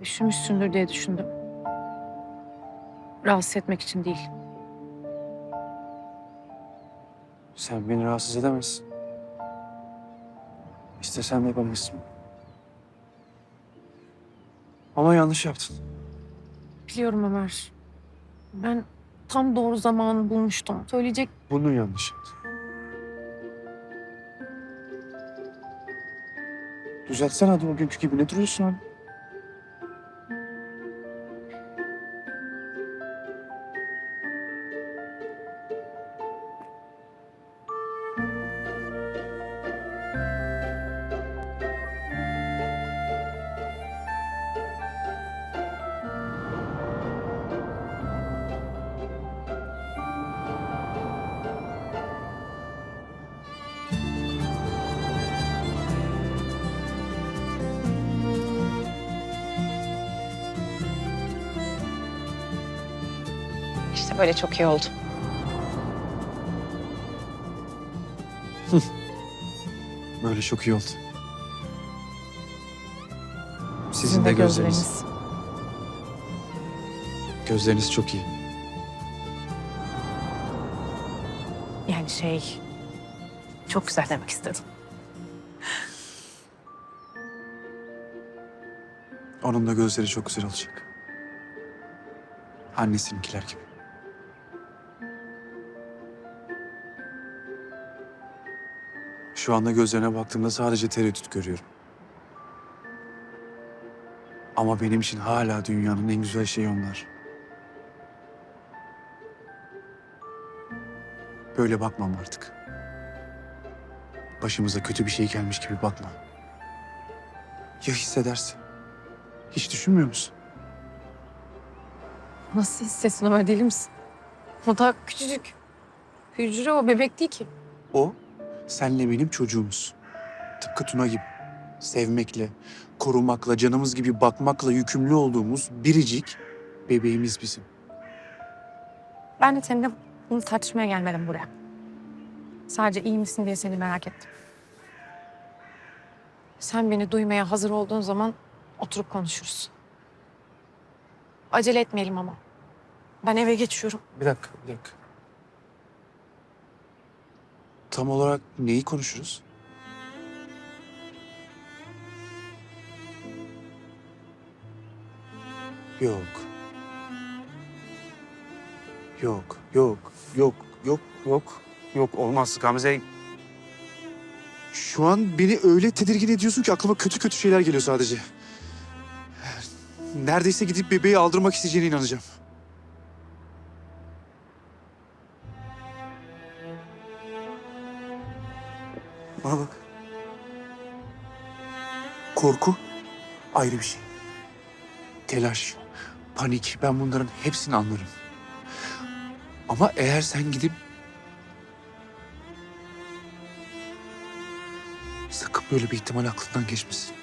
Üşümüşsündür diye düşündüm. Rahatsız etmek için değil. Sen beni rahatsız edemezsin. İstesen de yapamazsın. Ama yanlış yaptın. Biliyorum Ömer. Ben tam doğru zamanı bulmuştum. Söyleyecek Bunu yanlış yaptın. Düzeltsene hadi o günkü gibi. Ne duruyorsun abi? İşte böyle çok iyi oldu. Böyle çok iyi oldu. Sizin, de gözleriniz. Gözleriniz çok iyi. Yani şey... Çok güzel demek istedim. Onun da gözleri çok güzel olacak. Annesininkiler gibi. Şu anda gözlerine baktığımda sadece tereddüt görüyorum. Ama benim için hala dünyanın en güzel şeyi onlar. Böyle bakmam artık. Başımıza kötü bir şey gelmiş gibi bakma. Ya hissedersin? Hiç düşünmüyor musun? Nasıl hissetsin Ömer deli misin? O da küçücük. Hücre o bebek değil ki. O senle benim çocuğumuz. Tıpkı Tuna gibi. Sevmekle, korumakla, canımız gibi bakmakla yükümlü olduğumuz biricik bebeğimiz bizim. Ben de seninle bunu tartışmaya gelmedim buraya. Sadece iyi misin diye seni merak ettim. Sen beni duymaya hazır olduğun zaman oturup konuşuruz. Acele etmeyelim ama. Ben eve geçiyorum. Bir dakika, bir dakika. Tam olarak neyi konuşuruz? Yok. Yok, yok, yok, yok, yok. Yok olmaz Gamze. Şu an beni öyle tedirgin ediyorsun ki aklıma kötü kötü şeyler geliyor sadece. Neredeyse gidip bebeği aldırmak isteyeceğine inanacağım. Bana bak. Korku ayrı bir şey. Telaş, panik ben bunların hepsini anlarım. Ama eğer sen gidip sakın böyle bir ihtimal aklından geçmesin.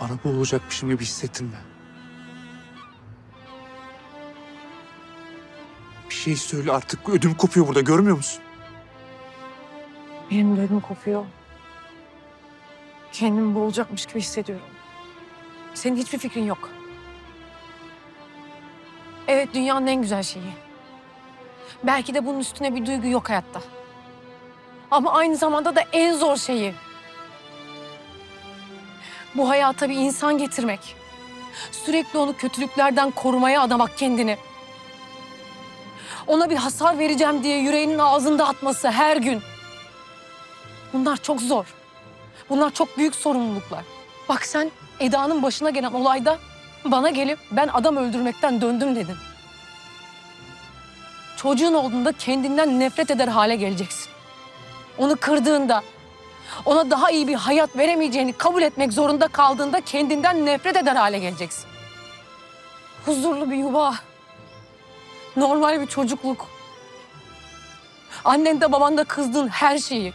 Bana bu olacakmışım gibi hissettirme. Bir şey söyle artık ödüm kopuyor burada görmüyor musun? Benim de ödüm kopuyor. Kendimi boğulacakmış gibi hissediyorum. Senin hiçbir fikrin yok. Evet dünyanın en güzel şeyi. Belki de bunun üstüne bir duygu yok hayatta. Ama aynı zamanda da en zor şeyi. Bu hayata bir insan getirmek. Sürekli onu kötülüklerden korumaya adamak kendini. Ona bir hasar vereceğim diye yüreğinin ağzında atması her gün. Bunlar çok zor. Bunlar çok büyük sorumluluklar. Bak sen Eda'nın başına gelen olayda bana gelip ben adam öldürmekten döndüm dedin. Çocuğun olduğunda kendinden nefret eder hale geleceksin. Onu kırdığında, ona daha iyi bir hayat veremeyeceğini kabul etmek zorunda kaldığında kendinden nefret eder hale geleceksin. Huzurlu bir yuva, normal bir çocukluk. Annen de baban da kızdığın her şeyi,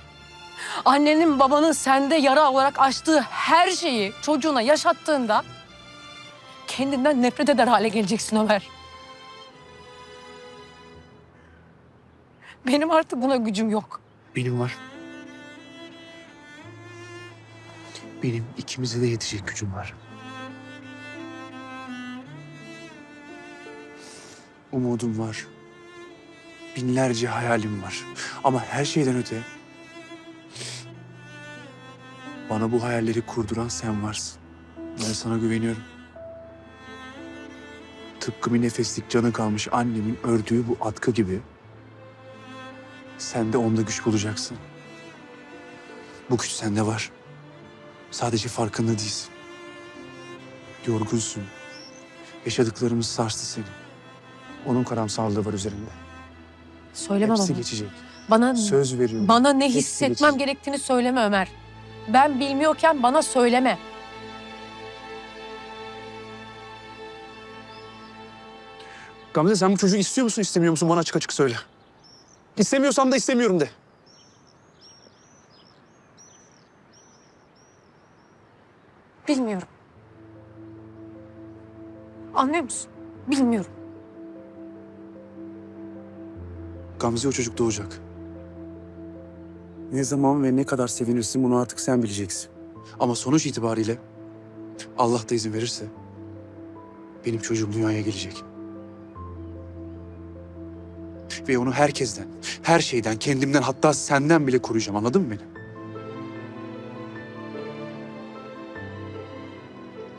annenin babanın sende yara olarak açtığı her şeyi çocuğuna yaşattığında kendinden nefret eder hale geleceksin Ömer. Benim artık buna gücüm yok. Benim var. Benim ikimize de yetecek gücüm var. Umudum var. Binlerce hayalim var. Ama her şeyden öte bana bu hayalleri kurduran sen varsın. Ben sana güveniyorum. Tıpkı bir nefeslik canı kalmış annemin ördüğü bu atkı gibi sen de onda güç bulacaksın. Bu güç sende var. Sadece farkında değilsin. Yorgunsun. Yaşadıklarımız sarstı seni. Onun karamsarlığı var üzerinde. Söyleme Hepsi bana. geçecek. Bana Söz veriyorum. bana ne Hepsi hissetmem geçecek. gerektiğini söyleme Ömer. Ben bilmiyorken bana söyleme. Gamze sen bu çocuğu istiyor musun istemiyor musun bana açık açık söyle. İstemiyorsam da istemiyorum de. Bilmiyorum. Anlıyor musun? Bilmiyorum. Gamze o çocuk doğacak. Ne zaman ve ne kadar sevinirsin bunu artık sen bileceksin. Ama sonuç itibariyle Allah da izin verirse benim çocuğum dünyaya gelecek. Ve onu herkesten, her şeyden, kendimden hatta senden bile koruyacağım anladın mı beni?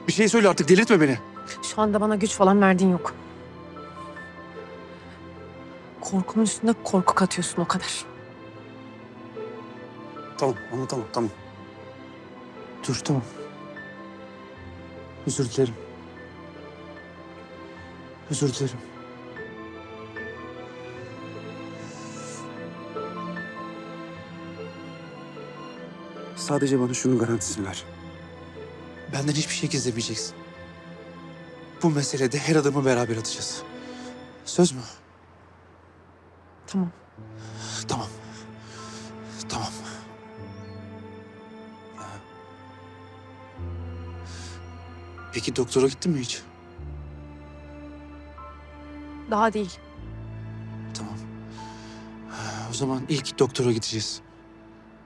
Bir şey söyle artık delirtme beni. Şu anda bana güç falan verdiğin yok. Korkumun üstünde korku katıyorsun o kadar. Tamam anlatamam tamam. Dur tamam. Özür dilerim. Özür dilerim. Sadece bana şunun garantisini ver. Benden hiçbir şey gizlemeyeceksin. Bu meselede her adımı beraber atacağız. Söz mü? Tamam. Peki doktora gittin mi hiç? Daha değil. Tamam. O zaman ilk doktora gideceğiz.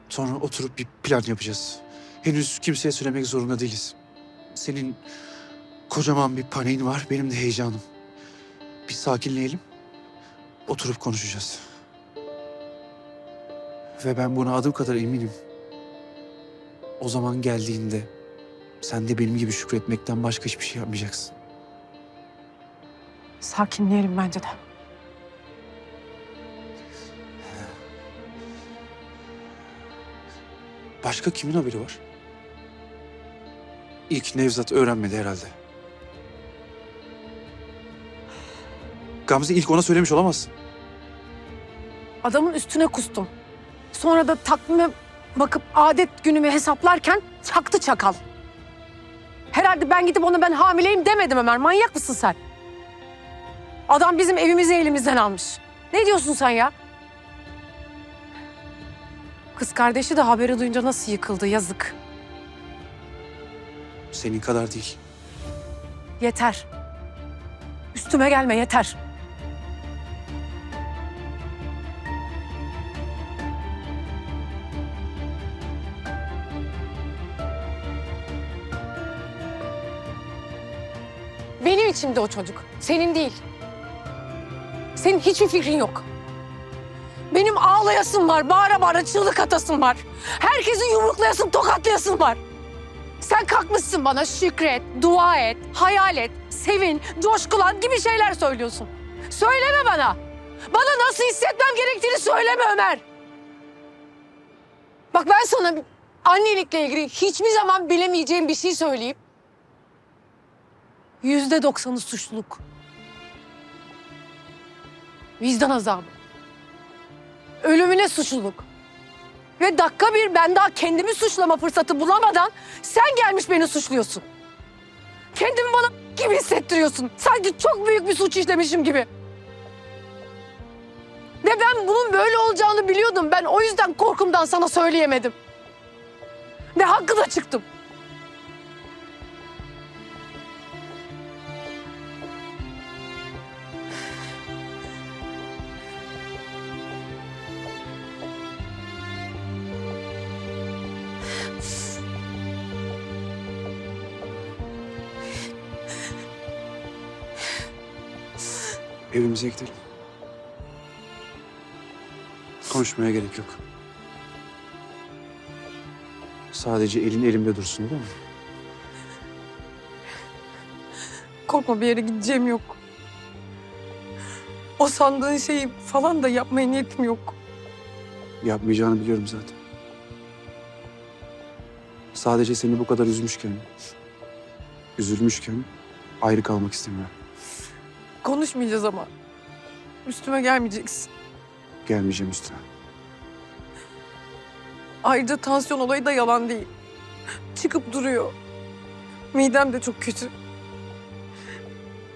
Sonra oturup bir plan yapacağız. Henüz kimseye söylemek zorunda değiliz. Senin kocaman bir paneğin var, benim de heyecanım. Bir sakinleyelim. Oturup konuşacağız. Ve ben buna adım kadar eminim. O zaman geldiğinde sen de benim gibi şükretmekten başka hiçbir şey yapmayacaksın. Sakinleyelim bence de. Başka kimin haberi var? İlk Nevzat öğrenmedi herhalde. Gamze ilk ona söylemiş olamazsın. Adamın üstüne kustum. Sonra da takvime bakıp adet günümü hesaplarken çaktı çakal. Herhalde ben gidip ona ben hamileyim demedim Ömer. Manyak mısın sen? Adam bizim evimizi elimizden almış. Ne diyorsun sen ya? Kız kardeşi de haberi duyunca nasıl yıkıldı yazık. Senin kadar değil. Yeter. Üstüme gelme yeter. İçimde o çocuk. Senin değil. Senin hiçbir fikrin yok. Benim ağlayasım var, bağıra bağıra çığlık atasım var. Herkesi yumruklayasım, tokatlayasım var. Sen kalkmışsın bana şükret, dua et, hayal et, sevin, coşkulan gibi şeyler söylüyorsun. Söyleme bana. Bana nasıl hissetmem gerektiğini söyleme Ömer. Bak ben sana annelikle ilgili hiçbir zaman bilemeyeceğim bir şey söyleyeyim. Yüzde doksanı suçluluk. Vicdan azabı. Ölümüne suçluluk. Ve dakika bir ben daha kendimi suçlama fırsatı bulamadan sen gelmiş beni suçluyorsun. Kendimi bana gibi hissettiriyorsun. Sanki çok büyük bir suç işlemişim gibi. Ve ben bunun böyle olacağını biliyordum. Ben o yüzden korkumdan sana söyleyemedim. Ve hakkı da çıktım. Evimize gidelim. Konuşmaya gerek yok. Sadece elin elimde dursun değil mi? Korkma bir yere gideceğim yok. O sandığın şeyi falan da yapmaya niyetim yok. Yapmayacağını biliyorum zaten. Sadece seni bu kadar üzmüşken, üzülmüşken ayrı kalmak istemiyorum. Konuşmayacağız ama. Üstüme gelmeyeceksin. Gelmeyeceğim üstüne. Ayrıca tansiyon olayı da yalan değil. Çıkıp duruyor. Midem de çok kötü.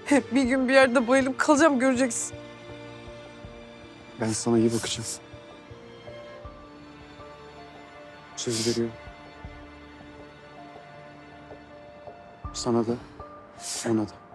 Hep bir gün bir yerde bayılıp kalacağım göreceksin. Ben sana iyi bakacağım. Söz veriyorum. Sana da, ona da.